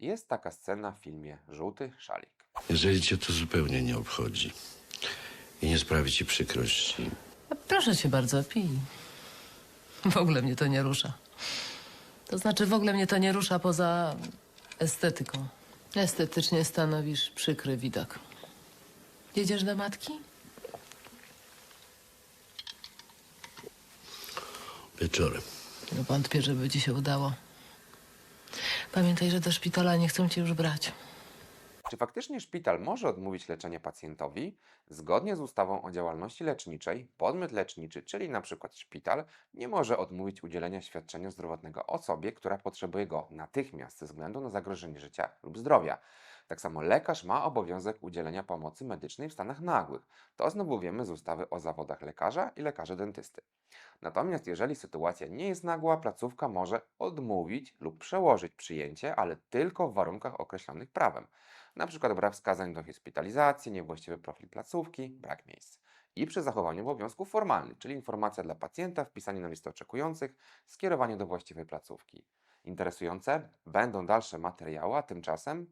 Jest taka scena w filmie Żółty szalik. Jeżeli cię to zupełnie nie obchodzi i nie sprawi ci przykrości, Proszę cię bardzo, pij. W ogóle mnie to nie rusza. To znaczy, w ogóle mnie to nie rusza poza estetyką. Estetycznie stanowisz przykry widok. Jedziesz do matki? wieczorem. No wątpię, żeby ci się udało. Pamiętaj, że do szpitala nie chcą cię już brać. Czy faktycznie szpital może odmówić leczenia pacjentowi? Zgodnie z ustawą o działalności leczniczej, podmiot leczniczy, czyli np. szpital, nie może odmówić udzielenia świadczenia zdrowotnego osobie, która potrzebuje go natychmiast ze względu na zagrożenie życia lub zdrowia. Tak samo lekarz ma obowiązek udzielenia pomocy medycznej w stanach nagłych. To znowu wiemy z ustawy o zawodach lekarza i lekarza dentysty. Natomiast jeżeli sytuacja nie jest nagła, placówka może odmówić lub przełożyć przyjęcie, ale tylko w warunkach określonych prawem. Na przykład brak wskazań do hospitalizacji, niewłaściwy profil placówki, brak miejsc. I przy zachowaniu obowiązków formalnych, czyli informacja dla pacjenta, wpisanie na listę oczekujących, skierowanie do właściwej placówki. Interesujące. Będą dalsze materiały, a tymczasem